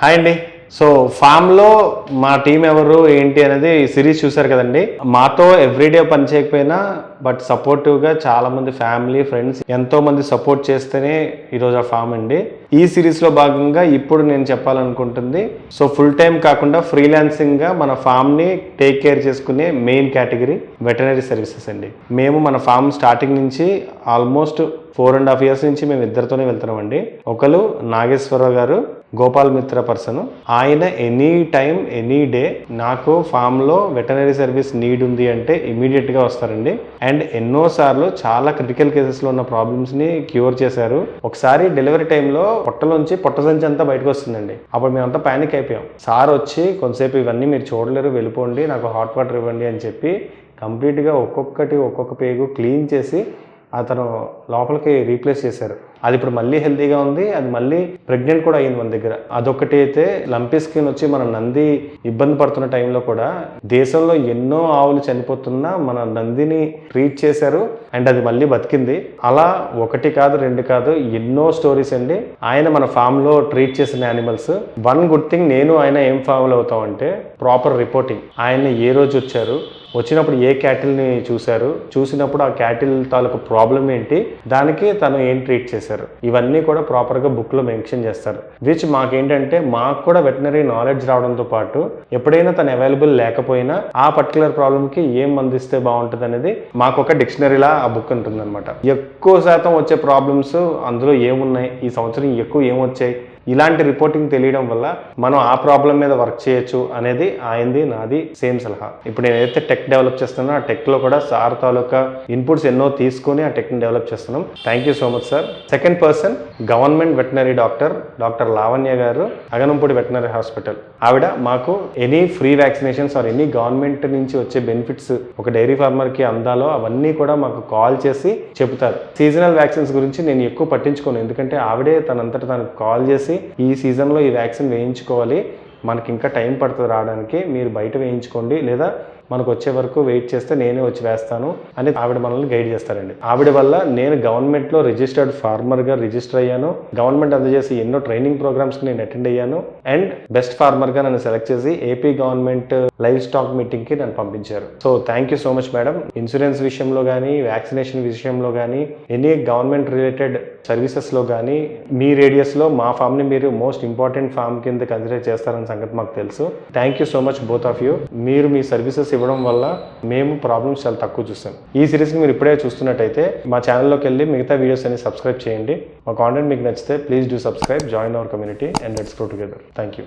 Hi అండి. So ఫామ్లో మా టీం ఎవరు ఏంటి అనేది సిరీస్ చూసారు కదండి. మాతో ఎవ్రీడే పని చేయకపోయినా బట్ సపోర్టివ్గా చాలామంది ఫ్యామిలీ ఫ్రెండ్స్ ఎంతోమంది సపోర్ట్ చేస్తేనే ఈరోజు ఆ ఫామ్ అండి. ఈ సిరీస్లో భాగంగా ఇప్పుడు నేను చెప్పాలనుకుంటుంది. సో ఫుల్ టైం కాకుండా ఫ్రీలాన్సింగ్గా మన ఫామ్ని టేక్ కేర్ చేసుకునే మెయిన్ కేటగిరీ వెటనరీ సర్వీసెస్ అండి. మేము మన ఫామ్ స్టార్టింగ్ నుంచి almost four and half years నుంచి మేము ఇద్దరితోనే వెళ్తున్నామండి. ఒకరు నాగేశ్వరరావు గారు గోపాల్ మిత్ర పర్సన్. ఆయన ఎనీ టైం ఎనీ డే నాకు ఫామ్లో వెటనరీ సర్వీస్ నీడ్ ఉంది అంటే ఇమీడియట్గా వస్తారండి. అండ్ ఎన్నోసార్లు చాలా క్రిటికల్ కేసెస్లో ఉన్న ప్రాబ్లమ్స్ని క్యూర్ చేశారు. ఒకసారి డెలివరీ టైంలో పొట్టలోంచి పొట్ట సంచి అంతా బయటకు వస్తుందండి. అప్పుడు మేమంతా ప్యానిక్ అయిపోయాం. సార్ వచ్చి కొంతసేపు ఇవన్నీ మీరు చూడలేరు వెళ్ళిపోండి నాకు హాట్ వాటర్ ఇవ్వండి అని చెప్పి కంప్లీట్గా ఒక్కొక్కటి ఒక్కొక్క పేగు క్లీన్ చేసి అతను లోపలికి రీప్లేస్ చేశారు. అది ఇప్పుడు మళ్ళీ హెల్తీగా ఉంది అది మళ్ళీ ప్రెగ్నెంట్ కూడా అయింది మన దగ్గర. అదొకటి అయితే లంపీ స్కిన్ వచ్చి మన నంది ఇబ్బంది పడుతున్న టైంలో కూడా దేశంలో ఎన్నో ఆవులు చనిపోతున్నా మన నందిని ట్రీట్ చేశారు అండ్ అది మళ్ళీ బతికింది. అలా ఒకటి కాదు రెండు కాదు ఎన్నో స్టోరీస్ అండి. ఆయన మన ఫామ్లో ట్రీట్ చేసిన యానిమల్స్. వన్ గుడ్ థింగ్ నేను ఆయన ఏం ఫాలో అవుతామంటే ప్రాపర్ రిపోర్టింగ్. ఆయన ఏ రోజు వచ్చారు? వచ్చినప్పుడు ఏ క్యాటిల్ని చూశారు? చూసినప్పుడు ఆ క్యాటిల్ తాలూకు ప్రాబ్లం ఏంటి? దానికి తను ఏం ట్రీట్ చేశారు? ఇవన్నీ కూడా ప్రాపర్గా బుక్లో మెన్షన్ చేస్తారు. విచ్ మాకేంటంటే మాకు కూడా వెటనరీ నాలెడ్జ్ రావడంతో పాటు ఎప్పుడైనా తను అవైలబుల్ లేకపోయినా ఆ పర్టికులర్ ప్రాబ్లమ్కి ఏం అందిస్తే బాగుంటుంది అనేది మాకు ఒక డిక్షనరీలా ఆ బుక్ ఉంటుందన్నమాట. ఎక్కువ శాతం వచ్చే ప్రాబ్లమ్స్ అందులో ఏమున్నాయి? ఈ సంవత్సరం ఎక్కువ ఏమొచ్చాయి? ఇలాంటి రిపోర్టింగ్ తెలియడం వల్ల మనం ఆ ప్రాబ్లం మీద వర్క్ చేయొచ్చు అనేది ఆయనది నాది సేమ్ సలహా. ఇప్పుడు నేను ఏదైతే టెక్ డెవలప్ చేస్తున్నానో ఆ టెక్లో కూడా సార్ తాలూకా ఇన్పుట్స్ ఎన్నో తీసుకొని ఆ టెక్ని డెవలప్ చేస్తున్నాం. Thank you so much sir second person government veterinary doctor doctor Lavanya garu Aganampudi veterinary hospital ఆవిడ మాకు any free vaccinations or any government నుంచి వచ్చే బెనిఫిట్స్ ఒక డైరీ ఫార్మర్కి అందాలో అవన్నీ కూడా మాకు కాల్ చేసి చెబుతారు. సీజనల్ వ్యాక్సిన్స్ గురించి నేను ఎక్కువ పట్టించుకోను. ఎందుకంటే ఆవిడే తనంతట తనకు కాల్ చేసి ఈ సీజన్లో ఈ వ్యాక్సిన్ వేయించుకోవాలి. మనకి ఇంకా టైం పడుతుంది రావడానికి మీరు బయట వేయించుకోండి. లేదా మనకు వచ్చే వరకు వెయిట్ చేస్తే నేనే వచ్చి వేస్తాను అని ఆవిడ మనల్ని గైడ్ చేస్తారండి. ఆవిడ వల్ల నేను గవర్నమెంట్లో రిజిస్టర్డ్ ఫార్మర్గా రిజిస్టర్ అయ్యాను. గవర్నమెంట్ అందజేసి ఎన్నో ట్రైనింగ్ ప్రోగ్రామ్స్కి నేను అటెండ్ అయ్యాను. అండ్ బెస్ట్ ఫార్మర్గా నన్ను సెలెక్ట్ చేసి ఏపీ గవర్నమెంట్ లైవ్ స్టాక్ మీటింగ్కి నన్ను పంపించారు. So thank you so much madam. Insurance విషయంలో కానీ వ్యాక్సినేషన్ విషయంలో కానీ ఎనీ గవర్నమెంట్ రిలేటెడ్ సర్వీసెస్లో కానీ మీ రేడియస్లో మా ఫామ్ని మీరు మోస్ట్ ఇంపార్టెంట్ ఫామ్ కింద కన్సిడర్ చేస్తారన్న సంగతి మాకు తెలుసు. Thank you so much both of you. మీరు మీ సర్వీసెస్ ఇవ్వడం వల్ల మేము ప్రాబ్లమ్స్ చాలా తక్కువ చూస్తాం. ఈ సిరీస్ని మీరు ఇప్పుడే చూస్తున్నట్టయితే మా ఛానల్లోకి వెళ్ళి మిగతా వీడియోస్ అన్ని సబ్స్క్రైబ్ చేయండి. మా కాంటెంట్ మీకు నచ్చితే please do subscribe join our community and let's go together thank you